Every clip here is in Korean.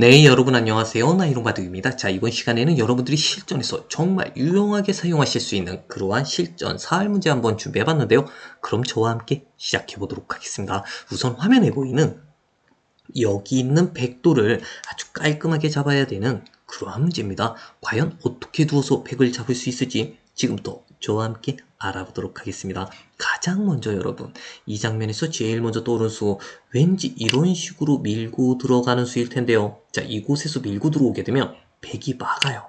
네, 여러분 안녕하세요. 나이롱바둑입니다. 자, 이번 시간에는 여러분들이 실전에서 정말 유용하게 사용하실 수 있는 그러한 실전 사활 문제 한번 준비해 봤는데요. 그럼 저와 함께 시작해 보도록 하겠습니다. 우선 화면에 보이는 여기 있는 백도를 아주 깔끔하게 잡아야 되는 그러한 문제입니다. 과연 어떻게 두어서 백을 잡을 수 있을지 지금부터 저와 함께 알아보도록 하겠습니다. 가장 먼저 여러분 이 장면에서 제일 먼저 떠오른 수 왠지 이런 식으로 밀고 들어가는 수일 텐데요. 자 이곳에서 밀고 들어오게 되면 백이 막아요.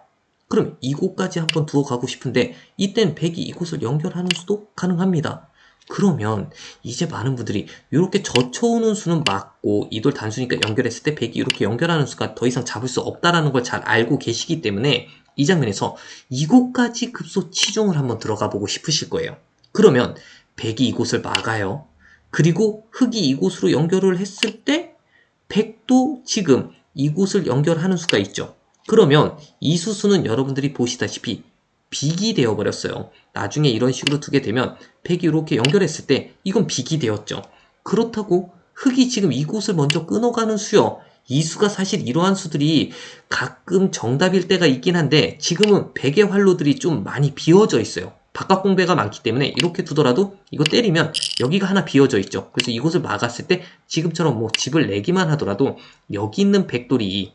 그럼 이곳까지 한번 두어 가고 싶은데 이땐 백이 이곳을 연결하는 수도 가능합니다. 그러면 이제 많은 분들이 이렇게 젖혀오는 수는 맞고 이돌 단수니까 연결했을 때 백이 이렇게 연결하는 수가 더 이상 잡을 수 없다라는 걸 잘 알고 계시기 때문에 이 장면에서 이곳까지 급소 치중을 한번 들어가 보고 싶으실 거예요. 그러면 백이 이곳을 막아요. 그리고 흙이 이곳으로 연결을 했을 때 백도 지금 이곳을 연결하는 수가 있죠. 그러면 이 수수는 여러분들이 보시다시피 빅이 되어 버렸어요. 나중에 이런 식으로 두게 되면 백이 이렇게 연결했을 때 이건 빅이 되었죠. 그렇다고 흙이 지금 이곳을 먼저 끊어가는 수요. 이 수가 사실 이러한 수들이 가끔 정답일 때가 있긴 한데 지금은 백의 활로들이 좀 많이 비워져 있어요. 바깥 공배가 많기 때문에 이렇게 두더라도 이거 때리면 여기가 하나 비어져 있죠. 그래서 이곳을 막았을 때 지금처럼 뭐 집을 내기만 하더라도 여기 있는 백돌이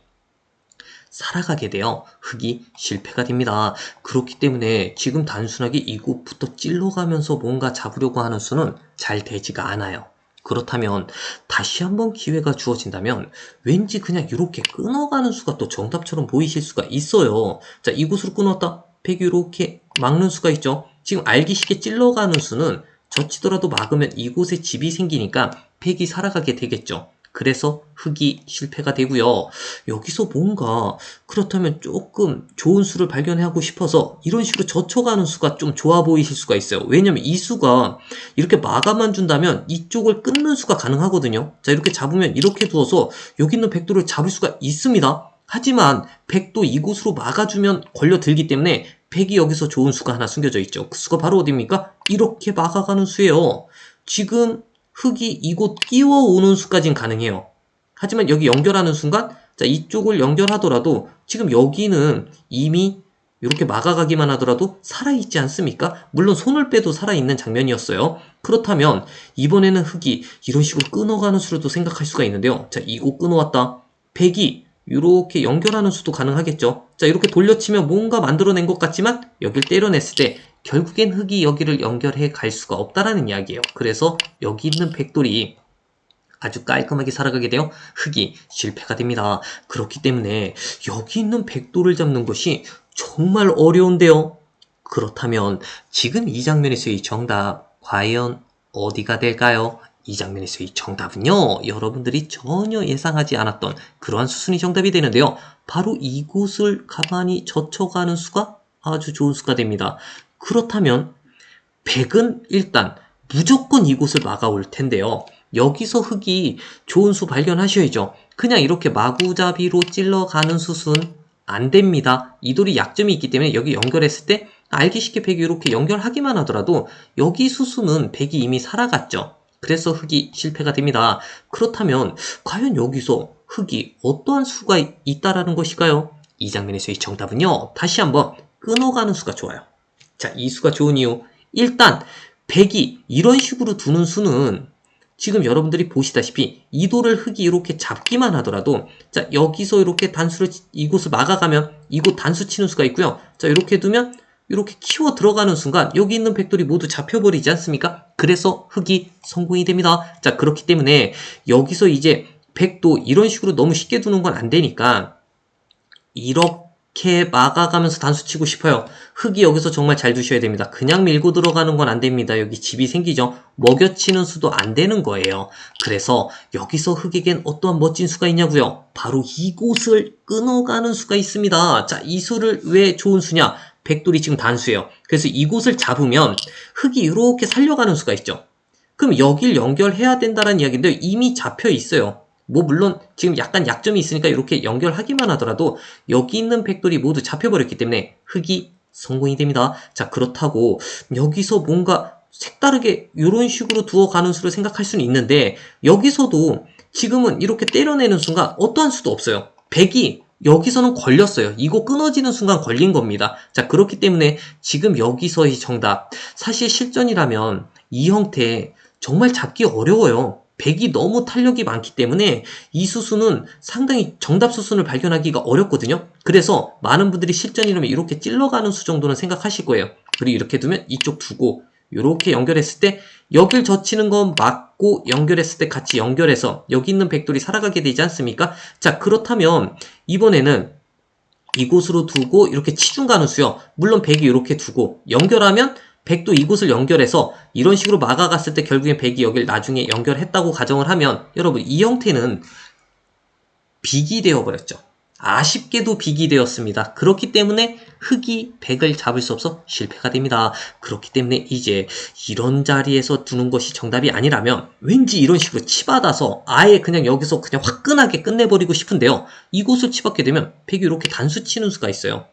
살아가게 되어 흙이 실패가 됩니다. 그렇기 때문에 지금 단순하게 이곳부터 찔러가면서 뭔가 잡으려고 하는 수는 잘 되지가 않아요. 그렇다면 다시 한번 기회가 주어진다면 왠지 그냥 이렇게 끊어가는 수가 또 정답처럼 보이실 수가 있어요. 자, 이곳으로 끊었다. 백이 이렇게 막는 수가 있죠. 지금 알기 쉽게 찔러가는 수는 젖히더라도 막으면 이곳에 집이 생기니까 백이 살아가게 되겠죠. 그래서 흙이 실패가 되고요. 여기서 뭔가 그렇다면 조금 좋은 수를 발견하고 싶어서 이런 식으로 젖혀가는 수가 좀 좋아 보이실 수가 있어요. 왜냐면 이 수가 이렇게 마감만 준다면 이쪽을 끊는 수가 가능하거든요. 자 이렇게 잡으면 이렇게 두어서 여기 있는 백도를 잡을 수가 있습니다. 하지만 백도 이곳으로 막아주면 걸려들기 때문에 백이 여기서 좋은 수가 하나 숨겨져 있죠. 그 수가 바로 어디입니까? 이렇게 막아가는 수예요. 지금 흙이 이곳 끼워오는 수까지는 가능해요. 하지만 여기 연결하는 순간 자 이쪽을 연결하더라도 지금 여기는 이미 이렇게 막아가기만 하더라도 살아있지 않습니까? 물론 손을 빼도 살아있는 장면이었어요. 그렇다면 이번에는 흙이 이런 식으로 끊어가는 수로도 생각할 수가 있는데요. 자 이곳 끊어왔다. 백이 이렇게 연결하는 수도 가능하겠죠. 자 이렇게 돌려치면 뭔가 만들어낸 것 같지만 여길 때려냈을 때 결국엔 흙이 여기를 연결해 갈 수가 없다라는 이야기예요. 그래서 여기 있는 백돌이 아주 깔끔하게 살아가게 되어 흙이 실패가 됩니다. 그렇기 때문에 여기 있는 백돌을 잡는 것이 정말 어려운데요. 그렇다면 지금 이 장면에서의 정답 과연 어디가 될까요? 이 장면에서의 정답은요, 여러분들이 전혀 예상하지 않았던 그러한 수순이 정답이 되는데요. 바로 이곳을 가만히 젖혀가는 수가 아주 좋은 수가 됩니다. 그렇다면 100은 일단 무조건 이곳을 막아올 텐데요. 여기서 흙이 좋은 수 발견하셔야죠. 그냥 이렇게 마구잡이로 찔러가는 수순 안 됩니다. 이 돌이 약점이 있기 때문에 여기 연결했을 때 알기 쉽게 백이 이렇게 연결하기만 하더라도 여기 수순은 백이 이미 살아갔죠. 그래서 흙이 실패가 됩니다. 그렇다면 과연 여기서 흙이 어떠한 수가 있다라는 것일까요? 이 장면에서의 정답은요. 다시 한번 끊어가는 수가 좋아요. 자, 이 수가 좋은 이유. 일단 100이 이런 식으로 두는 수는 지금 여러분들이 보시다시피 이 돌을 흙이 이렇게 잡기만 하더라도 자 여기서 이렇게 단수를 이곳을 막아가면 이곳 단수 치는 수가 있고요. 자 이렇게 두면 이렇게 키워 들어가는 순간 여기 있는 백돌이 모두 잡혀버리지 않습니까? 그래서 흙이 성공이 됩니다. 자 그렇기 때문에 여기서 이제 백도 이런 식으로 너무 쉽게 두는 건 안 되니까 이렇게 막아가면서 단수 치고 싶어요. 흙이 여기서 정말 잘 두셔야 됩니다. 그냥 밀고 들어가는 건 안 됩니다. 여기 집이 생기죠. 먹여치는 수도 안 되는 거예요. 그래서 여기서 흙에겐 어떠한 멋진 수가 있냐고요. 바로 이곳을 끊어가는 수가 있습니다. 자, 이 수를 왜 좋은 수냐? 백돌이 지금 단수예요. 그래서 이곳을 잡으면 흙이 이렇게 살려가는 수가 있죠. 그럼 여길 연결해야 된다는 이야기인데 이미 잡혀 있어요. 뭐 물론 지금 약간 약점이 있으니까 이렇게 연결하기만 하더라도 여기 있는 백돌이 모두 잡혀버렸기 때문에 흙이 성공이 됩니다. 자 그렇다고 여기서 뭔가 색다르게 이런 식으로 두어 가는 수를 생각할 수는 있는데 여기서도 지금은 이렇게 때려내는 순간 어떠한 수도 없어요. 백이 여기서는 걸렸어요. 이거 끊어지는 순간 걸린 겁니다. 자, 그렇기 때문에 지금 여기서의 정답. 사실 실전이라면 이 형태 정말 잡기 어려워요. 백이 너무 탄력이 많기 때문에 이 수순은 상당히 정답 수순을 발견하기가 어렵거든요. 그래서 많은 분들이 실전이라면 이렇게 찔러가는 수 정도는 생각하실 거예요. 그리고 이렇게 두면 이쪽 두고 이렇게 연결했을 때 여길 젖히는 건 맞고 연결했을 때 같이 연결해서 여기 있는 백돌이 살아가게 되지 않습니까? 자 그렇다면 이번에는 이곳으로 두고 이렇게 치중 가는 수요. 물론 백이 이렇게 두고 연결하면 백도 이곳을 연결해서 이런 식으로 막아갔을 때 결국엔 백이 여길 나중에 연결했다고 가정을 하면 여러분 이 형태는 빅이 되어버렸죠. 아쉽게도 빅이 되었습니다. 그렇기 때문에 흑이 백을 잡을 수 없어 실패가 됩니다. 그렇기 때문에 이제 이런 자리에서 두는 것이 정답이 아니라면 왠지 이런 식으로 치받아서 아예 그냥 여기서 그냥 화끈하게 끝내버리고 싶은데요. 이곳을 치받게 되면 백이 이렇게 단수 치는 수가 있어요.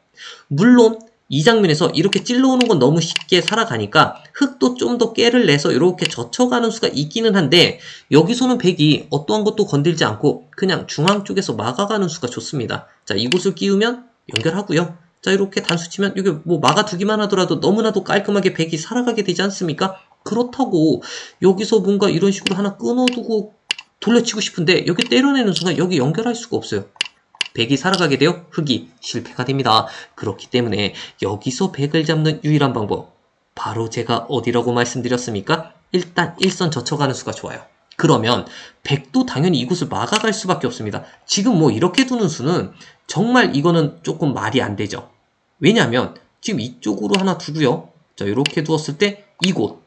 물론 이 장면에서 이렇게 찔러오는 건 너무 쉽게 살아가니까 흙도 좀 더 깨를 내서 이렇게 젖혀가는 수가 있기는 한데 여기서는 백이 어떠한 것도 건들지 않고 그냥 중앙 쪽에서 막아가는 수가 좋습니다. 자 이곳을 끼우면 연결하고요. 자 이렇게 단수 치면 이게 뭐 막아두기만 하더라도 너무나도 깔끔하게 백이 살아가게 되지 않습니까? 그렇다고 여기서 뭔가 이런 식으로 하나 끊어두고 돌려치고 싶은데 여기 때려내는 순간 여기 연결할 수가 없어요. 백이 살아가게 되어 흑이 실패가 됩니다. 그렇기 때문에 여기서 백을 잡는 유일한 방법 바로 제가 어디라고 말씀드렸습니까? 일단 일선 젖혀가는 수가 좋아요. 그러면 백도 당연히 이곳을 막아갈 수밖에 없습니다. 지금 뭐 이렇게 두는 수는 정말 이거는 조금 말이 안 되죠. 왜냐하면 지금 이쪽으로 하나 두고요. 자 이렇게 두었을 때 이곳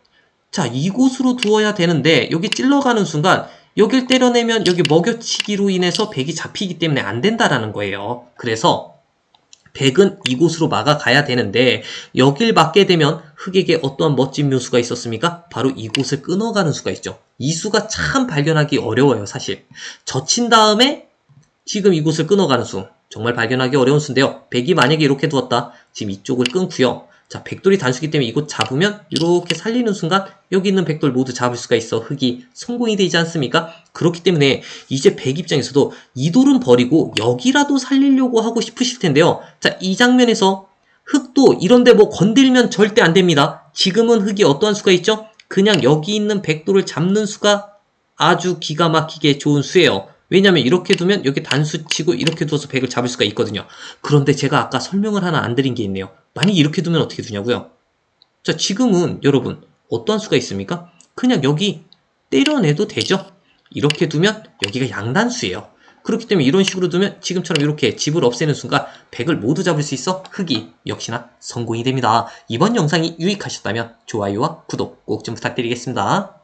자 이곳으로 두어야 되는데 여기 찔러가는 순간 여길 때려내면 여기 먹여치기로 인해서 백이 잡히기 때문에 안 된다라는 거예요. 그래서 백은 이곳으로 막아가야 되는데 여길 막게 되면 흑에게 어떠한 멋진 묘수가 있었습니까? 바로 이곳을 끊어가는 수가 있죠. 이 수가 참 발견하기 어려워요, 사실. 젖힌 다음에 지금 이곳을 끊어가는 수. 정말 발견하기 어려운 수인데요. 백이 만약에 이렇게 두었다. 지금 이쪽을 끊고요. 자, 백돌이 단수기 때문에 이곳 잡으면 이렇게 살리는 순간 여기 있는 백돌 모두 잡을 수가 있어 흑이 성공이 되지 않습니까? 그렇기 때문에 이제 백 입장에서도 이 돌은 버리고 여기라도 살리려고 하고 싶으실 텐데요. 자, 이 장면에서 흑도 이런데 뭐 건들면 절대 안 됩니다. 지금은 흑이 어떠한 수가 있죠? 그냥 여기 있는 백돌을 잡는 수가 아주 기가 막히게 좋은 수예요. 왜냐면 이렇게 두면 여기 단수 치고 이렇게 두어서 백을 잡을 수가 있거든요. 그런데 제가 아까 설명을 하나 안 드린 게 있네요. 만약 이렇게 두면 어떻게 두냐고요? 자, 지금은 여러분 어떠한 수가 있습니까? 그냥 여기 때려내도 되죠? 이렇게 두면 여기가 양단수예요. 그렇기 때문에 이런 식으로 두면 지금처럼 이렇게 집을 없애는 순간 100을 모두 잡을 수 있어 흑이 역시나 성공이 됩니다. 이번 영상이 유익하셨다면 좋아요와 구독 꼭 좀 부탁드리겠습니다.